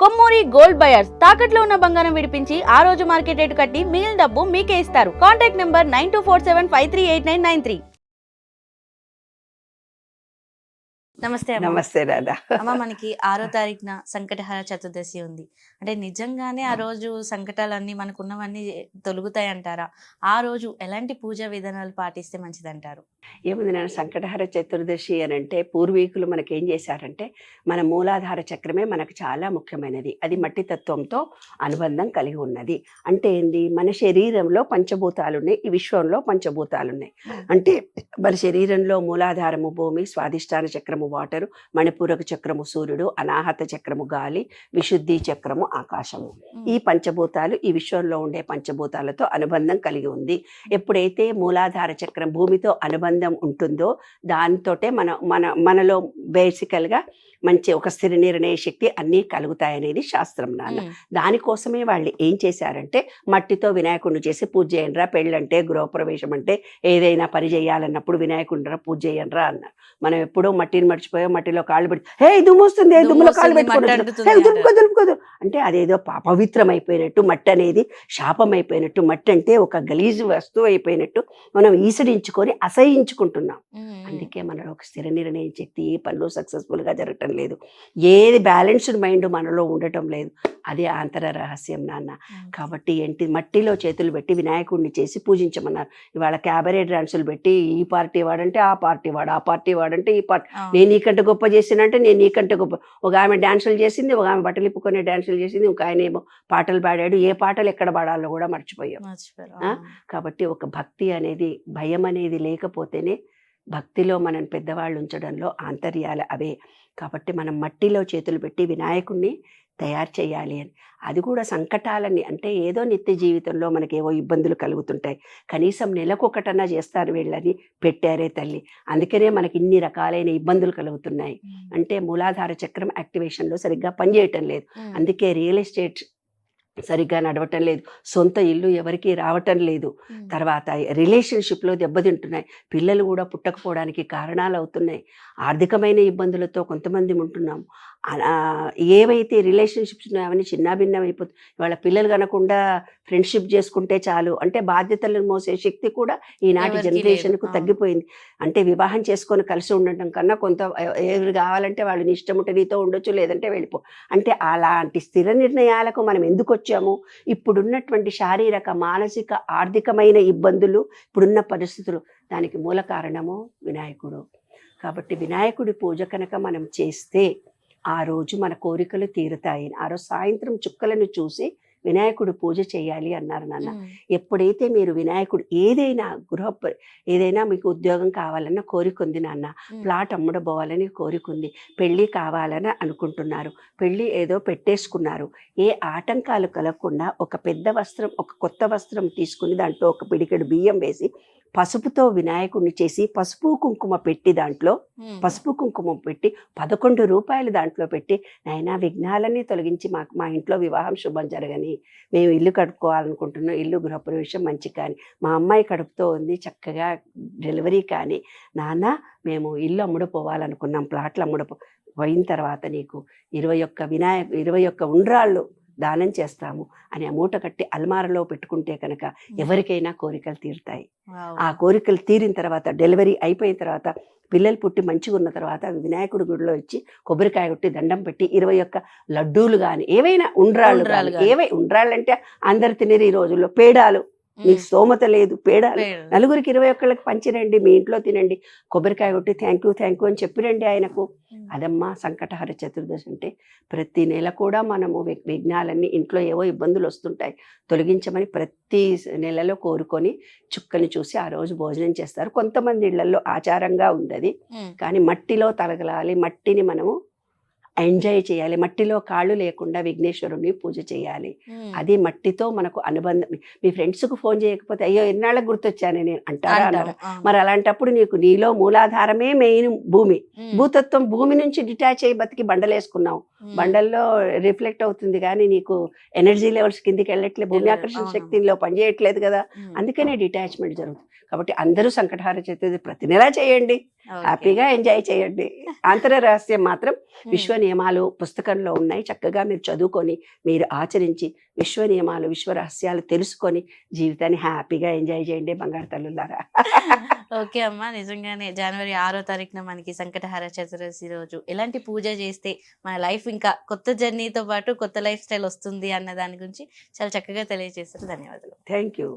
Kommuri gold buyers తాకట్లో ఉన్న బంగారం విడిపించి ఆ రోజు మార్కెట్ రేటు కట్టి మిగిలిన డబ్బు మీకే ఇస్తారు. Contact number nine two four seven five three eight nine nine three. నమస్తే. నమస్తే రాధా. అమ్మ మనకి ఆరో తారీఖున సంకటహర చతుర్దశి ఉంది. అంటే నిజంగానే ఆ రోజు సంకటాలన్నీ మనకు ఉన్నవన్నీ తొలుగుతాయి అంటారా ఆ రోజు ఎలాంటి పూజా విధానాలు పాటిస్తే మంచిదంటారు? ఏముంది నేను సంకటహర చతుర్దశి అని అంటే పూర్వీకులు మనకి ఏం చేశారంటే మన మూలాధార చక్రమే మనకు చాలా ముఖ్యమైనది. అది మట్టి తత్వంతో అనుబంధం కలిగి ఉన్నది. అంటే ఏంది? మన శరీరంలో పంచభూతాలు ఉన్నాయి ఈ విశ్వంలో పంచభూతాలు ఉన్నాయి అంటే మన శరీరంలో మూలాధారము భూమి స్వాదిష్టాన చక్రము వాటరు మణిపూరక చక్రము సూర్యుడు అనాహత చక్రము గాలి విశుద్ధి చక్రము ఆకాశము. ఈ పంచభూతాలు ఈ విశ్వంలో ఉండే పంచభూతాలతో అనుబంధం కలిగి ఉంది. ఎప్పుడైతే మూలాధార చక్రం భూమితో అనుబంధం ఉంటుందో దానితోటే మన మన మనలో బేసికల్గా మంచి ఒక స్థిర నిర్ణయ శక్తి అన్నీ కలుగుతాయనేది శాస్త్రం నాన్న. దానికోసమే వాళ్ళు ఏం చేశారంటే మట్టితో వినాయకుడిని చేసి పూజ చేయండిరా పెళ్ళంటే గృహప్రవేశం అంటే ఏదైనా పని చేయాలన్నప్పుడు వినాయకుడిరా పూజ చేయండిరా అన్నారు. మనం ఎప్పుడూ మట్టిని మర్చిపోయాం మట్టిలో కాళ్ళు పెట్టి. హే దుమ్ము వస్తుంది దుమ్ములో కాళ్ళు దుమ్ము వస్తుంది, మట్టి అంటే అదేదో పవిత్రమైపోయినట్టు మట్టి అనేది శాపం అయిపోయినట్టు మట్టి అంటే ఒక గలీజు వస్తువు అయిపోయినట్టు మనం ఈసడించుకొని అసహించుకుంటున్నాం. అందుకే మనలో ఒక స్థిర నిర్ణయం శక్తి ఏ పనులు సక్సెస్ఫుల్గా జరగటం లేదు. ఏది బ్యాలెన్స్డ్ మైండ్ మనలో ఉండటం లేదు. అదే ఆంతర రహస్యం నాన్న. కాబట్టి ఏంటి? మట్టిలో చేతులు పెట్టి వినాయకుడిని చేసి పూజించమన్నారు. ఇవాళ క్యాబరే డాన్సులు పెట్టి ఈ పార్టీ వాడంటే ఆ పార్టీ వాడు ఆ పార్టీ వాడంటే ఈ పార్టీ. నేను నీకంటే గొప్ప చేసినంటే నేను నీకంటే గొప్ప. ఒక ఆమె డాన్సులు చేసింది ఒక ఆమె బట్టలు ఇప్పుకొని డాన్సులు చేసింది ఒక ఆయన ఏమో పాటలు పాడాడు. ఏ పాటలు ఎక్కడ పాడాలో కూడా మర్చిపోయాం? కాబట్టి ఒక భక్తి అనేది భయం అనేది లేకపోతేనే భక్తిలో మనం పెద్దవాళ్ళు ఉంచడంలో ఆంతర్యాలు అవే. కాబట్టి మనం మట్టిలో చేతులు పెట్టి వినాయకుడిని తయారు చేయాలి అని. అది కూడా సంకటాలని అంటే ఏదో నిత్య జీవితంలో మనకేవో ఇబ్బందులు కలుగుతుంటాయి. కనీసం నెలకొకటన్నా చేస్తారు వీళ్ళని. పెట్టారే తల్లి. అందుకనే మనకి ఇన్ని రకాలైన ఇబ్బందులు కలుగుతున్నాయి. అంటే మూలాధార చక్రం యాక్టివేషన్లో సరిగ్గా పనిచేయటం లేదు. అందుకే రియల్ ఎస్టేట్ సరిగ్గా నడవటం లేదు. సొంత ఇల్లు ఎవరికి రావటం లేదు. తర్వాత రిలేషన్షిప్లో దెబ్బతింటున్నాయి. పిల్లలు కూడా పుట్టకపోవడానికి కారణాలు అవుతున్నాయి. ఆర్థికమైన ఇబ్బందులతో కొంతమంది ఉంటున్నాం ఆ, ఏవైతే రిలేషన్షిప్స్ ఉన్నాయో అవన్నీ చిన్నాభిన్నం అయిపోతుంది వాళ్ళ పిల్లలు కనకుండా ఫ్రెండ్షిప్ చేసుకుంటే చాలు. అంటే బాధ్యతలను మోసే శక్తి కూడా ఈనాటి జనరేషన్కు. తగ్గిపోయింది. అంటే వివాహం చేసుకొని కలిసి ఉండటం కన్నా కొంత ఎవరు కావాలంటే వాళ్ళు నీ ఇష్టం ఉంటే నీతో ఉండొచ్చు లేదంటే వెళ్ళిపో. అంటే అలాంటి స్థిర నిర్ణయాలకు మనం ఎందుకు వచ్చాము? ఇప్పుడున్నటువంటి శారీరక మానసిక ఆర్థికమైన ఇబ్బందులు ఇప్పుడున్న పరిస్థితులు దానికి మూల కారణము వినాయకుడు. కాబట్టి వినాయకుడి పూజ కనుక మనం చేస్తే ఆ రోజు మన కోరికలు తీరుతాయి. ఆ రోజు సాయంత్రం చుక్కలను చూసి వినాయకుడు పూజ చేయాలి అన్నారు నాన్న. ఎప్పుడైతే మీరు వినాయకుడు ఏదైనా గృహ ఏదైనా మీకు ఉద్యోగం కావాలన్న కోరిక ఉంది నాన్న. ప్లాట్ అమ్ముడబోవాలని కోరిక ఉంది. పెళ్ళి కావాలని అనుకుంటున్నారు. పెళ్ళి ఏదో పెట్టేసుకున్నారు. ఏ ఆటంకాలు కలగకుండా ఒక పెద్ద వస్త్రం ఒక కొత్త వస్త్రం తీసుకుని దాంట్లో ఒక పిడికెడు బియ్యం వేసి పసుపుతో వినాయకుడిని చేసి పసుపు కుంకుమ పెట్టి దాంట్లో పసుపు కుంకుమ పెట్టి పదకొండు రూపాయలు దాంట్లో పెట్టి నైనా విఘ్నాలన్నీ తొలగించి మాకు మా ఇంట్లో వివాహం శుభం జరగని. మేము ఇల్లు కడుక్కోవాలనుకుంటున్నాం ఇల్లు గృహప్రవేశం మంచి కానీ మా అమ్మాయి కడుపుతో ఉంది చక్కగా డెలివరీ కానీ. నాన్న మేము ఇల్లు అమ్ముడుపోవాలనుకున్నాం ప్లాట్లు అమ్ముడుపో పోయిన తర్వాత నీకు ఇరవై ఒక్క వినాయక ఇరవై ఒక్క ఉండ్రాళ్ళు దానం చేస్తాము అని ఆ మూట కట్టి అల్మారలో పెట్టుకుంటే కనుక ఎవరికైనా కోరికలు తీరుతాయి. ఆ కోరికలు తీరిన తర్వాత డెలివరీ అయిపోయిన తర్వాత పిల్లలు పుట్టి మంచిగా ఉన్న తర్వాత అవి వినాయకుడి గుడిలో ఇచ్చి కొబ్బరికాయ కొట్టి దండం పెట్టి ఇరవై ఒక్క లడ్డూలు కానీ ఏవైనా ఉండ్రాళ్ళు. ఏవై ఉండ్రాళ్ళు అంటే అందరు తినేరు ఈ రోజుల్లో. పేడాలు. మీకు స్తోమత లేదు పేడాలు. నలుగురికి ఇరవై ఒక్కళ్ళకి పంచిరండి మీ ఇంట్లో తినండి. కొబ్బరికాయ కొట్టి థ్యాంక్ యూ థ్యాంక్ యూ అని చెప్పిరండి ఆయనకు. అదమ్మా సంకటహర చతుర్దశి అంటే ప్రతి నెల కూడా మనము విఘ్నాలన్నీ ఇంట్లో ఏవో ఇబ్బందులు వస్తుంటాయి. తొలగించమని ప్రతి నెలలో కోరుకొని చుక్కని చూసి ఆ రోజు భోజనం చేస్తారు. కొంతమంది ఇళ్ళలో ఆచారంగా ఉంది కానీ మట్టిలో తలగలాలి మట్టిని మనము ఎంజాయ్ చేయాలి. మట్టిలో కాళ్ళు లేకుండా విఘ్నేశ్వరుని పూజ చేయాలి. అది మట్టితో మనకు అనుబంధం. మీ ఫ్రెండ్స్కు ఫోన్ చేయకపోతే అయ్యో ఎన్నాళ్ళకి గుర్తొచ్చాను నేను? అంటారా మరి అలాంటప్పుడు నీకు నీలో మూలాధారమే మెయిన్ భూమి. భూతత్వం భూమి నుంచి డిటాచ్ అయ్యి బతికి బండలేసుకున్నావు. బండల్లో రిఫ్లెక్ట్ అవుతుంది కానీ నీకు ఎనర్జీ లెవెల్స్ కిందికి వెళ్ళట్లేదు భూమి ఆకర్షణ. శక్తిలో పనిచేయట్లేదు కదా. అందుకనే డిటాచ్మెంట్ జరుగుతుంది. కాబట్టి అందరూ సంకటహార చతుర్థి ప్రతి నెలా చేయండి. హ్యాపీగా ఎంజాయ్ చేయండి. ఆంతర రహస్యం మాత్రం. విశ్వ నియమాలు పుస్తకంలో ఉన్నాయి. చక్కగా మీరు చదువుకొని మీరు ఆచరించి విశ్వ నియమాలు విశ్వ రహస్యాలు తెలుసుకొని జీవితాన్ని హ్యాపీగా ఎంజాయ్ చేయండి బంగారు తల్లులారా. ఓకే అమ్మ. నిజంగానే జనవరి ఆరో తారీఖున మనకి సంకటహార చతుర్దశి రోజు. ఎలాంటి పూజ చేస్తే మన లైఫ్ ఇంకా కొత్త జర్నీతో పాటు కొత్త లైఫ్ స్టైల్ వస్తుంది అన్న దాని గురించి చాలా చక్కగా తెలియజేశారు ధన్యవాదాలు. Thank you.